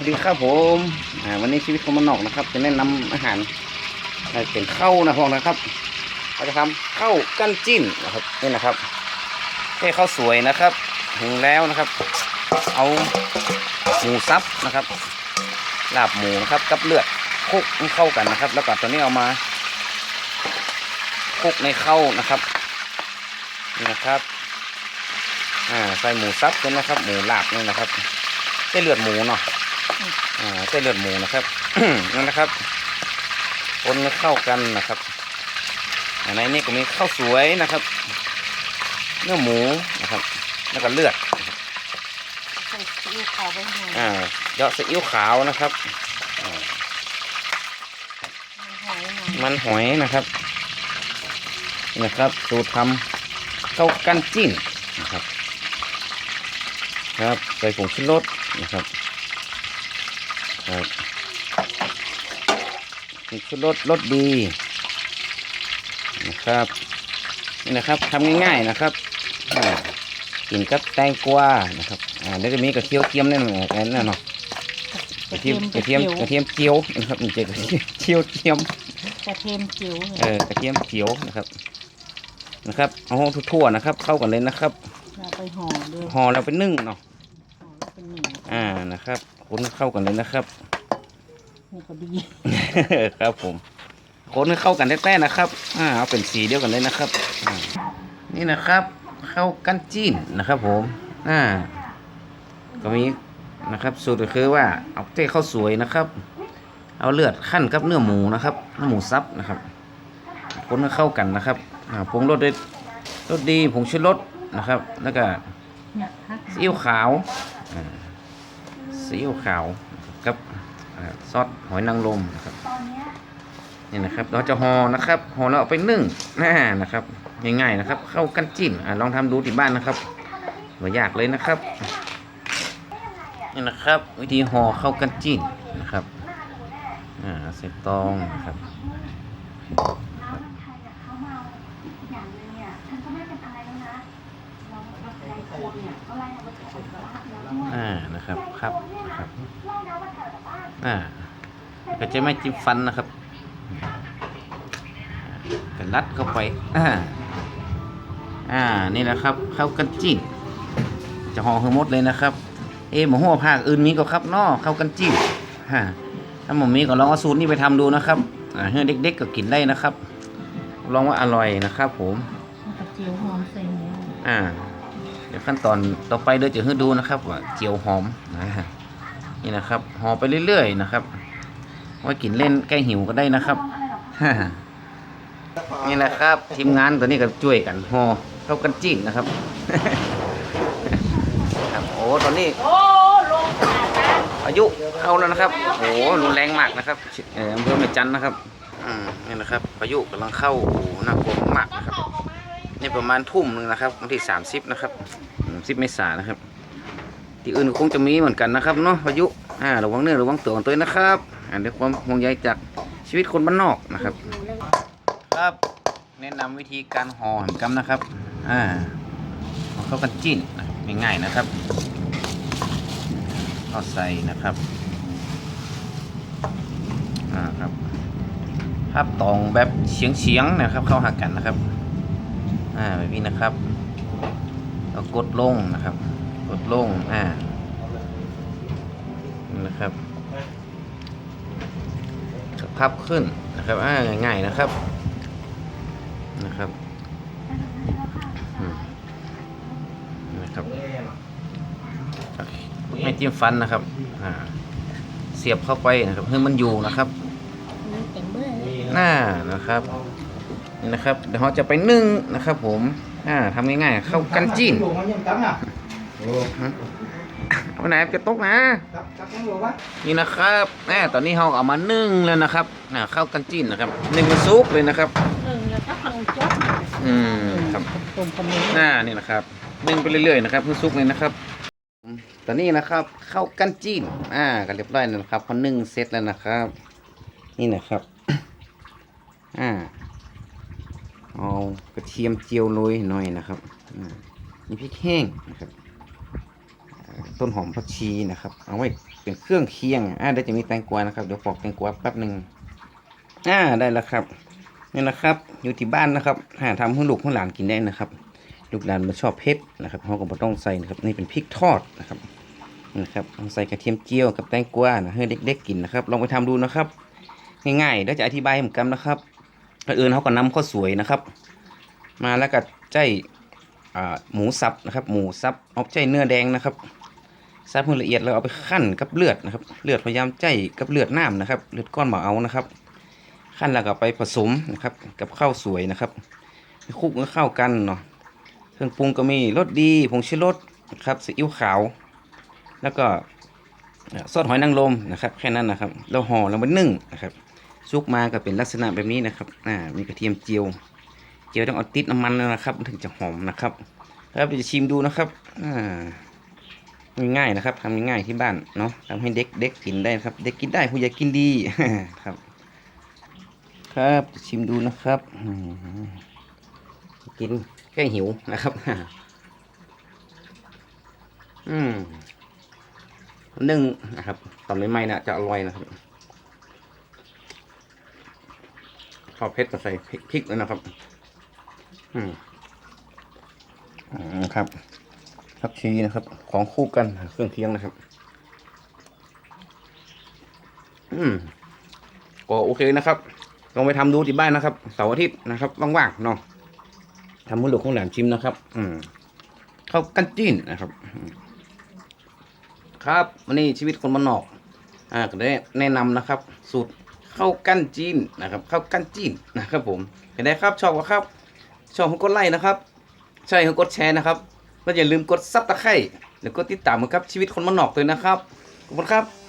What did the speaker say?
สวัสดีครับผมอ่าวันนี้ชีวิตคนมันนอกนะครับ จะแนะนำอาหารอ่เป็นข้าวนะพองนะครับเราจะทำข้าวกั้นจิ้นนะครับนี่นะครับแค่ข้าวสวยนะครับหุงแล้วนะครับ เอาหมูสับนะครับลาบหมูนะครับกับเลือดคลุกเข้ากันนะครับ แล้วก็ตอนนี้เอามาคลุกในข้าวนะครับนี่นะครับอ่าใส่หมูสับด้วยนะครับ หมูลาบนี่นะครับเส้เลือดหมูเนาะ อ่าเส้นเลือดหมูนะครับ นั่นนะครับคนให้เข้ากันนะครับอันในนี้ก็มีข้าวสวยนะครับ เนื้อหมูนะครับ แล้วก็เลือดใส่ซีอิ๊วขาวไปหน่อยอ่าเยาะซีอิ๊วขาวนะครับอ่ามันหอยหน่อยมันหอยนะครับนี่นะครับสูตรทำข้าวกั้นจิ้นนะครับ ครับใส่ผงชูรสนะครับ ครับผงชูรสรสดีนะครับนี่นะครับทำง่ายๆนะครับอ่ากินกับแตงกวานะครับอ่าแล้วก็มีกระเทียมเทียมแน่นอนแน่นอนเนาะกระเทียมกระเทียมกระเทียมเจียวนะครับนี่เจอกระเทียมเจียวเทียมกระเทียมจิ๋วเออกระเทียมเจียวนะครับ นะครับเอาทั่วๆนะครับ เข้ากันเลยนะครับเราไปห่อด้วยห่อแล้วไปนึ่งเนาะห่อแล้วเป็นหนึ่งอ่านะครับ คนเข้ากันเลยนะครับนี่ก็ดี ครับผมคนให้เข้ากันแท้ๆนะครับ อ่าเอาเป็นสีเดียวกันเลยนะครับอ่านี่นะครับเข้ากันจีนนะครับ ผม อ่า ก็มีนะครับ สูตรก็คือว่าเอาเต้ข้าวสวยนะครับ เอาเลือดขั้นกับเนื้อหมูนะครับเนื้อหมูสับนะครับคนให้เข้ากันนะครับ อ่าปรุงรสด้วยรสดีผงชูรสนะครับ แล้วก็เนี่ยพักซีอิ๊วขาว ซีอิ๊วขาวกับซอสหอยนางรมนะครับนี่นะครับ เราจะห่อนะครับห่อแล้วเอาไปนึ่งน่านะครับง่ายๆนะครับ เข้ากันจิ้นลองทำดูที่บ้านนะครับไม่ยากเลยนะครับนี่นะครับ วิธีห่อเข้ากันจิ้นนะครับอ่าเสร็จตองนะครับ อ่านะครับครับนะครับอ่าก็จะไม่จิ้มฟันนะครับก็รัดเข้าไปอ่าอ่านี่แหละครับเข้ากันจิ้นจะห่อให้หมดเลยนะครับ เอ๊ะหมูหัวภาคอื่นมีก็ครับเนอเข้ากันจิ้นฮะถ้าหมมีก็ลองเอาสูตรนี้ไปทำดูนะครับอ่าให้เด็กๆก็กินได้นะครับ ลองว่าอร่อยนะครับ ผมกระเจียวหอมใส่หมูอ่า เดี๋ยวขั้นตอนต่อไปเดี๋ยวจะให้ดูนะครับว่าเจียวหอมนะนี่นะครับห่อไปเรื่อยๆนะครับไว่ากินเล่นแก้หิวก็ได้นะครับนี่นะครับทีมงานตัวนี้ก็ช่วยกันห่อเข้ากันจิ้นนะครับครับโอ้ตอนนี้อายุเข้าแล้วนะครับโอ้รุนแรงมากนะครับเอออำเภอแม่จันนะครับอืมนี่นะครับพายุกำลังเข้าหน่ากลัวมากนะครับ นี่ประมาณทุ่มหนึ่งนะครับวันที่สามสิบนะครับสิบเมษายนนะครับ ที่อื่นก็คงจะมีเหมือนกันนะครับเนาะพายุอ่าระวังเนื้อระวังตัวของตัวนะครับอ่าด้วยความห่วงใยจากชีวิตคนบ้านนอกนะครับ ครับแนะนำวิธีการห่อหมกำนะครับอ่าเข้ากันจิ้นง่ายๆนะครับเอาใส่นะครับอ่าครับภาพตรงแบบเฉียงๆนะครับเข้าหากันนะครับ อ่าแบบนี้นะครับเรากดลงนะครับ กดลงอ่านี่นะครับพับขึ้นนะครับอ่าง่ายๆนะครับนะครับอืมนะครับไม่จิ้มฟันนะครับอ่าเสียบเข้าไปนะครับให้มันอยู่นะครับนี่เต็มเบ้ยหน้านะครับ นี่นะครับ เดี๋ยวเราจะไปนึ่งนะครับ ผมอ่าทำง่ายๆเข้ากันจิ้น Đủ nó nhân cắm à? เอาไปไหนจะตกนะ Cắm, cắm nó đủ quá. นี่นะครับแน่ตอนนี้เราเอามานึ่งแล้วนะครับอ่าเข้ากันจิ้นนะครับนึ่งเป็นซุปเลยนะครับหนึ่งแล้วก็พังจ๊อบอืมครับต้มขมิ้นหน้านี่นะครับนึ่งไปเรื่อยๆนะครับเพื่อซุปเลยนะครับตอนนี้นะครับเข้ากันจิ้นอ่ากันเรียบร้อยแล้วนะครับพอนึ่งเสร็จแล้วนะครับ นี่นะครับ อ่า เอากระเทียมเจียวโรยหน่อยนะครับอ่ามีพริกแห้งนะครับต้นหอมผักชีนะครับ เอาไว้เป็นเครื่องเคียงอ่าเดี๋ยวจะมีแตงกวานะครับเดี๋ยวปอกแตงกวาแป๊บหนึ่งอ่าได้แล้วครับนี่นะครับ อยู่ที่บ้านนะครับหาทำให้ลูกให้หลานกินได้นะครับ ลูกหลานมันชอบเผ็ดนะครับเขาก็บ่ต้องใส่นะครับนี่เป็นพริกทอดนะครับนะครับเอาใส่กระเทียมเจียวกับแตงกวานะให้เด็กๆกินนะครับ ลองไปทำดูนะครับ ง่ายๆเดี๋ยวจะอธิบายให้ผมกันนะครับ ก่อนอื่นเขาก็นำข้าวสวยนะครับ มาแล้วก็ใจอ่าหมูสับนะครับ หมูสับเอาใจเนื้อแดงนะครับสับให้ละเอียดแล้วเอาไปขั้นกับเลือดนะครับ เลือดพยายามใจกับเลือดน้ำนะครับ เลือดก้อนหมาเอานะครับ ขั้นแล้วก็ไปผสมนะครับ กับข้าวสวยนะครับคลุกให้เข้ากันเนาะเครื่องปรุงก็มีรสดีผงชูรสนะครับซีอิ๊วขาว แล้วก็ซอสหอยนางรมนะครับ แค่นั้นนะครับ แล้วห่อแล้วมันนึ่งนะครับ ซุกมาก็เป็นลักษณะแบบนี้นะครับ อ่า มีกระเทียมเจียว เจียวต้องเอาติดน้ำมันนะครับมันถึงจะหอมนะครับแล้วเราจะชิมดูนะครับ อ่าง่ายๆนะครับทำง่ายๆที่บ้านเนาะทำให้เด็กเด็กกินได้ครับ เด็กกินได้ผู้ใหญ่กินดีครับ ครับจะชิมดูนะครับกินแก้หิวนะครับอืมนึ่งนะครับตอนใหม่ๆนะจะอร่อยนะครับ ชอบเผ็ดก็ใส่พริกเลยนะครับอืมอืมครับผักชีนะครับ ของคู่กันเครื่องเคียงนะครับ อืมก็โอเคนะครับ ลองไปทำดูที่บ้านนะครับเสาร์อาทิตย์นะครับว่างๆเนาะทำให้ลูกของแหลมชิมนะครับ อืมข้าวกันจีนนะครับ ครับวันนี้ชีวิตคนบ้านนอก อ่าก็ได้แนะนำนะครับ สูตร ข้าวกันจีนนะครับข้าวกันจีนนะครับผมเห็นได้ครับชอบก็ครับ ชอบกดไลค์นะครับใช่ให้กดแชร์นะครับแล้วอย่าลืมกดซับตะไคร้แล้วก็ติดตามกันครับชีวิตคนบ้านนอกเลยนะครับขอบคุณครับ